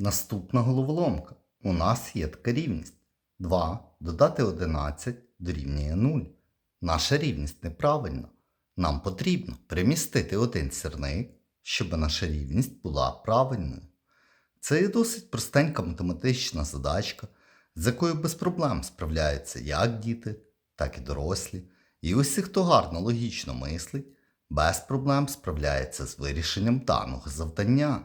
Наступна головоломка. У нас є така рівність. 2 додати 11 дорівнює 0. Наша рівність неправильна. Нам потрібно перемістити один сірник, щоб наша рівність була правильною. Це є досить простенька математична задачка, з якою без проблем справляються як діти, так і дорослі. І усі, хто гарно логічно мислить, без проблем справляється з вирішенням даного завдання.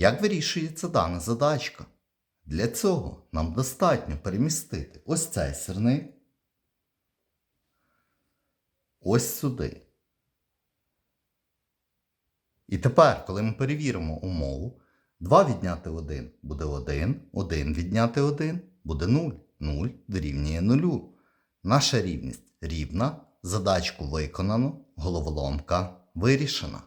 Як вирішується дана задачка? Для цього нам достатньо перемістити ось цей сірник ось сюди. І тепер, коли ми перевіримо умову, 2 відняти 1 буде 1, 1 відняти 1 буде 0, 0 дорівнює 0. Наша рівність рівна, задачку виконано, головоломка вирішена.